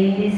ఇది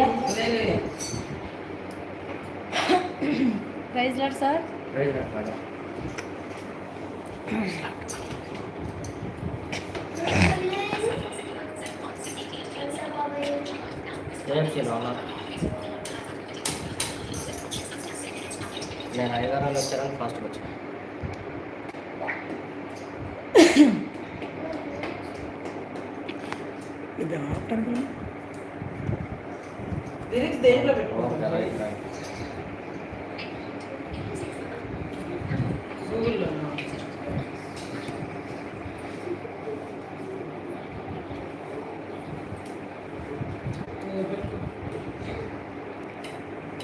लिया lot sir fast lyrics దేంట్లో పెట్టుకుంటున్నారు గూగుల్లో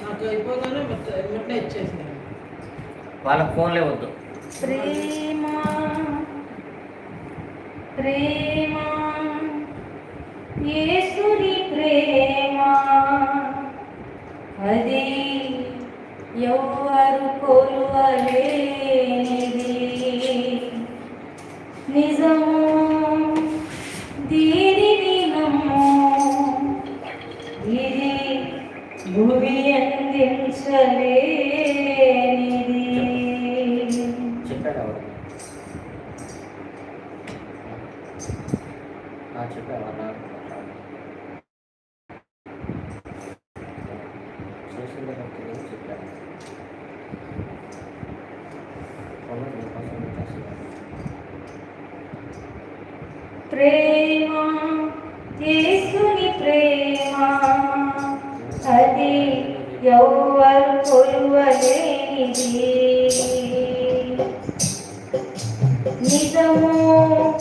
నాకు అయిపోగానే వెంటనే ఇచ్చేసినాను ఫోన్లే వద్దు. ప్రేమా ప్రేమ యేసుని అది ఎవ్వరు కొలువలేనిది నిజము దీనిని నమ్ము. ఇది భూమి అందించలేనిది చెప్పాడు చెప్పావన్నా ప్రేమ యేసుని ప్రేమ. అది ఎవరు కొలువలేనిది. నిజము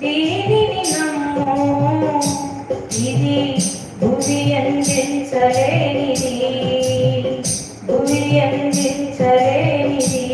దీనిని నమ్ము. ఇది భువి అందించలేనిది. భువి అందించలేనిది.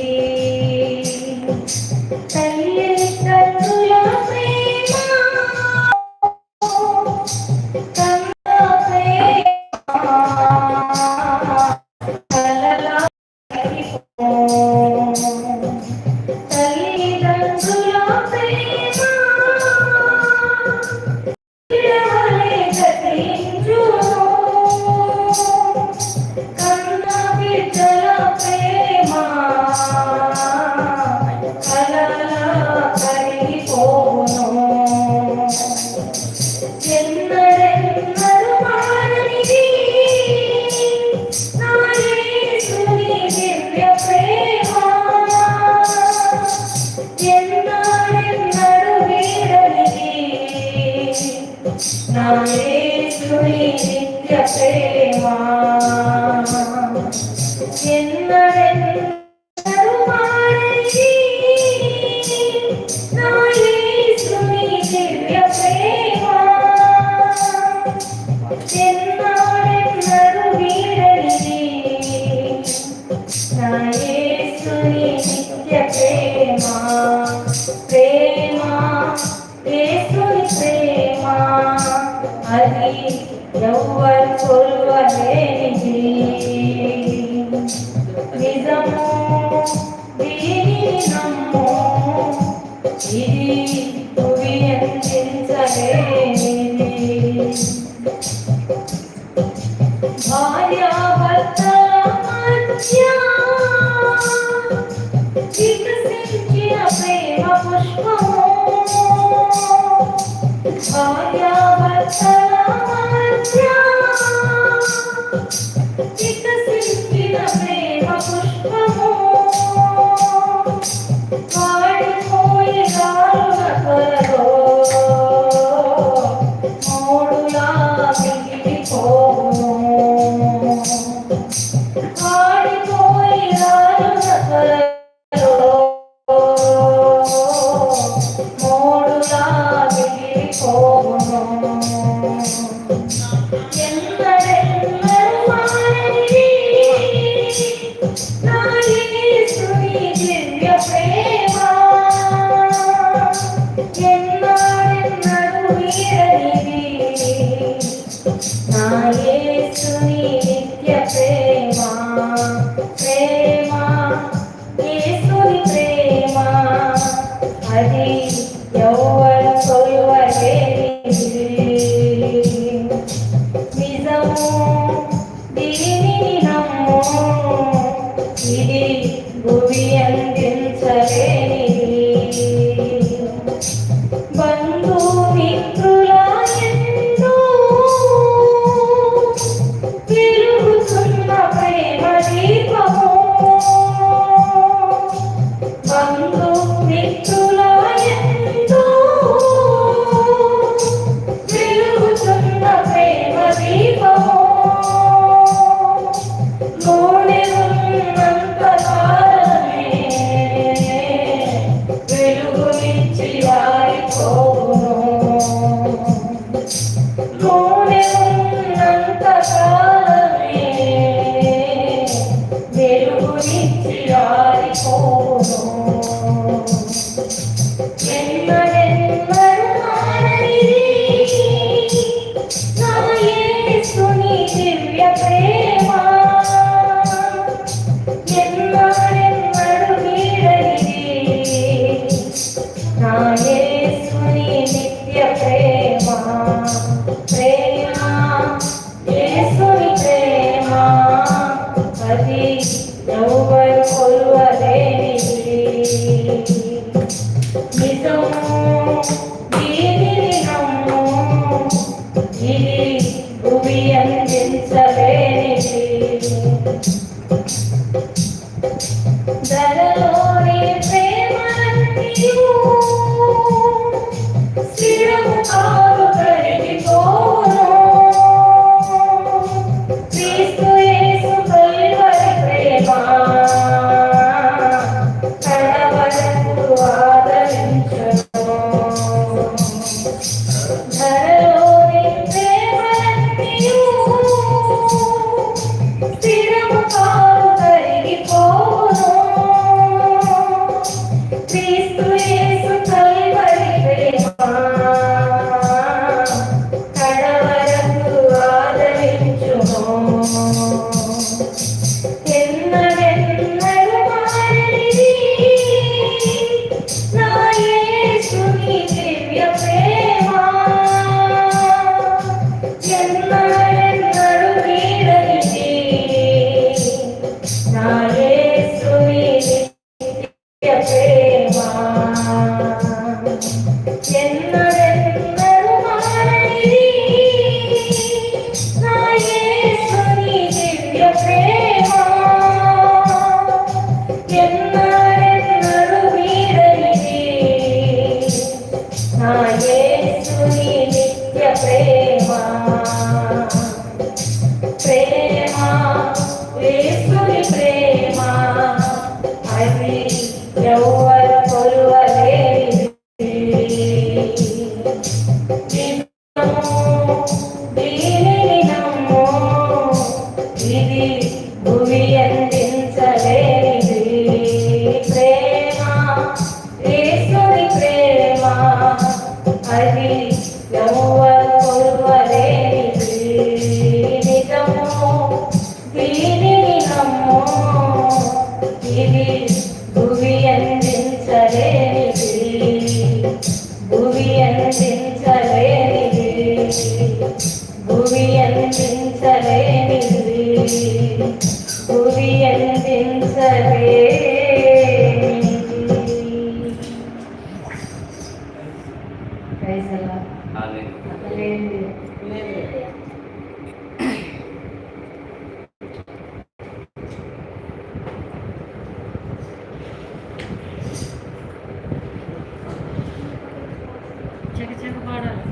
వచ్చినాక పాడాలి.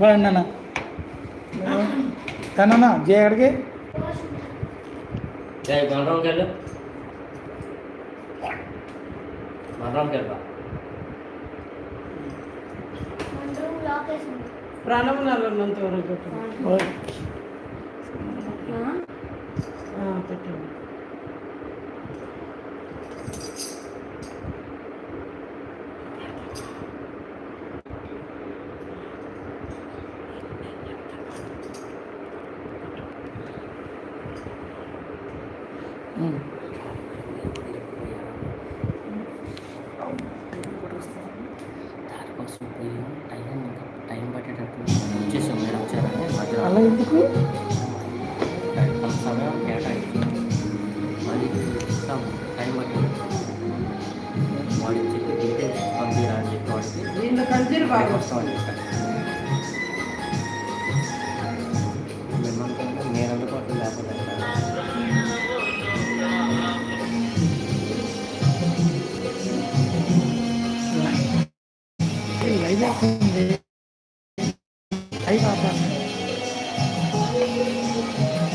పాడినా తననా? జయ అడిగే? జయ గుండ్రం కళ్ళు గుండ్రం కళ్ళు ప్రాణం నాలుగు వరకు పెట్టండి పెట్టండి అలా ఎందుకు సమయం కేటాయించి మళ్ళీ ఇస్తాం టైం పట్టింది వాడికి చెప్పి డీటెయిల్స్ పంపించాలని చెప్పి వాడికి వస్తామని చెప్పారు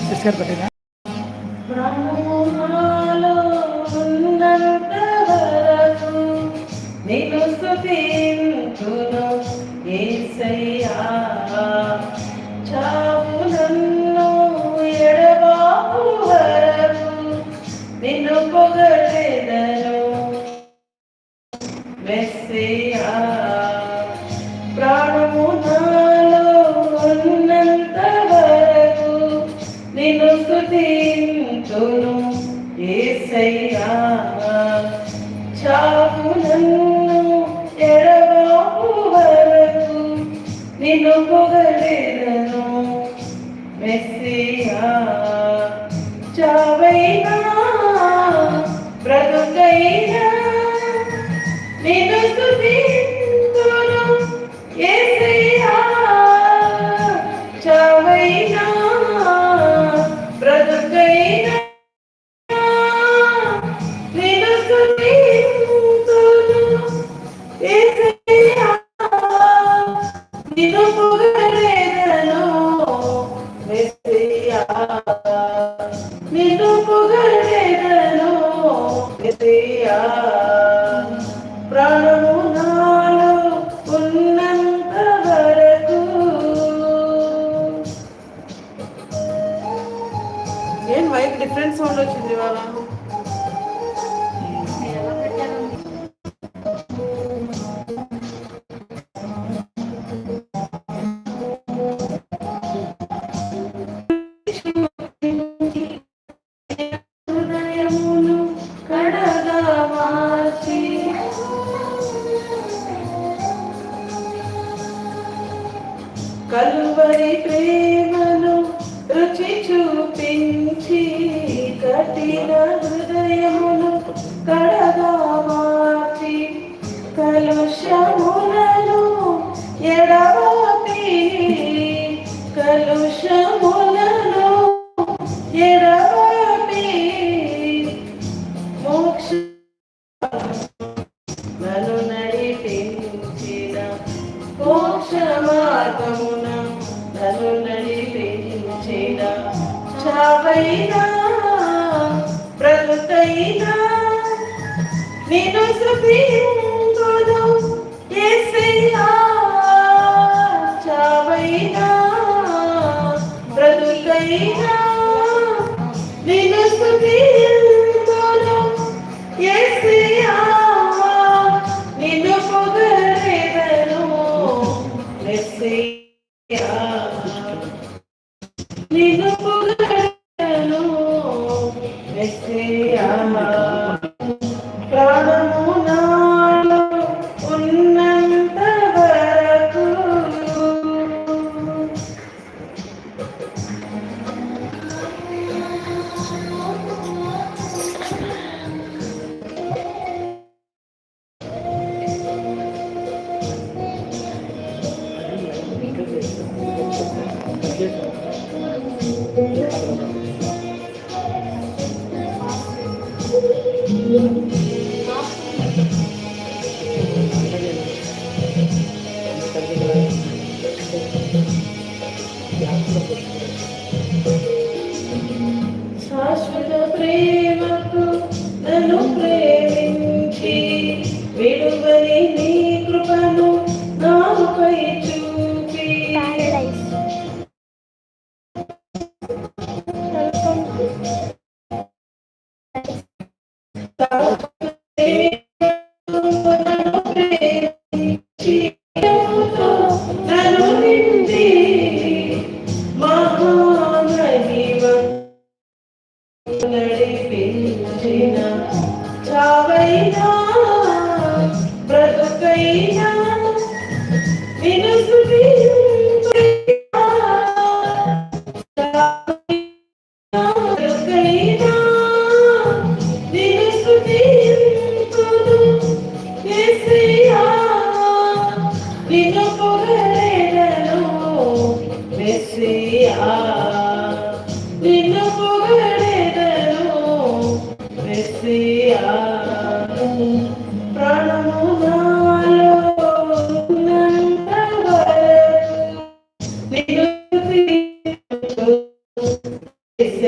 डिस्कस करेंगे పొగలేదను పొగడెదను మెస్సియా చావైనా బ్రతుకైనా నిన్ను స్థుతి sonra çiziyorum.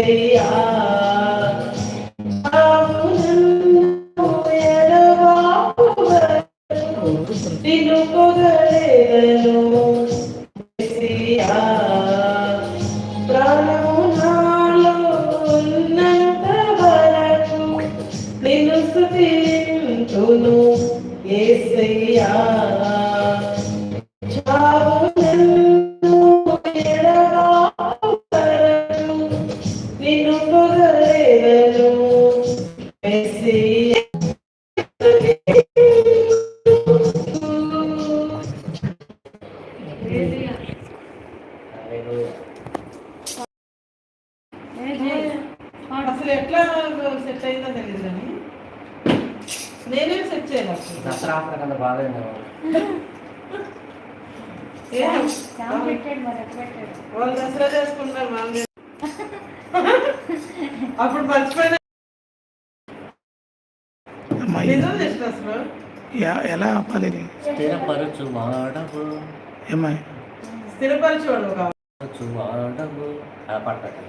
Hallelujah. వాళ్ళు దసరా చేసుకుంటారు మనం అప్పుడు మర్చిపోయిన. నిజం చేసిన అసలు? ఎలా ఆపాలి స్థిరపరచువాడవు ఏమై స్థిరపరచువాడు కావచ్చు అలా పాడతాడు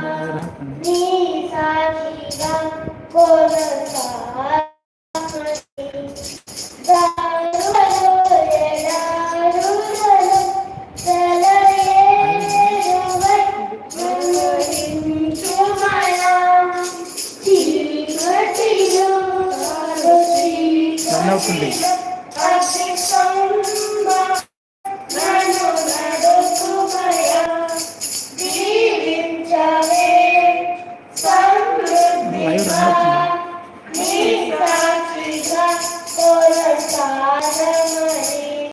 సమృద్ధి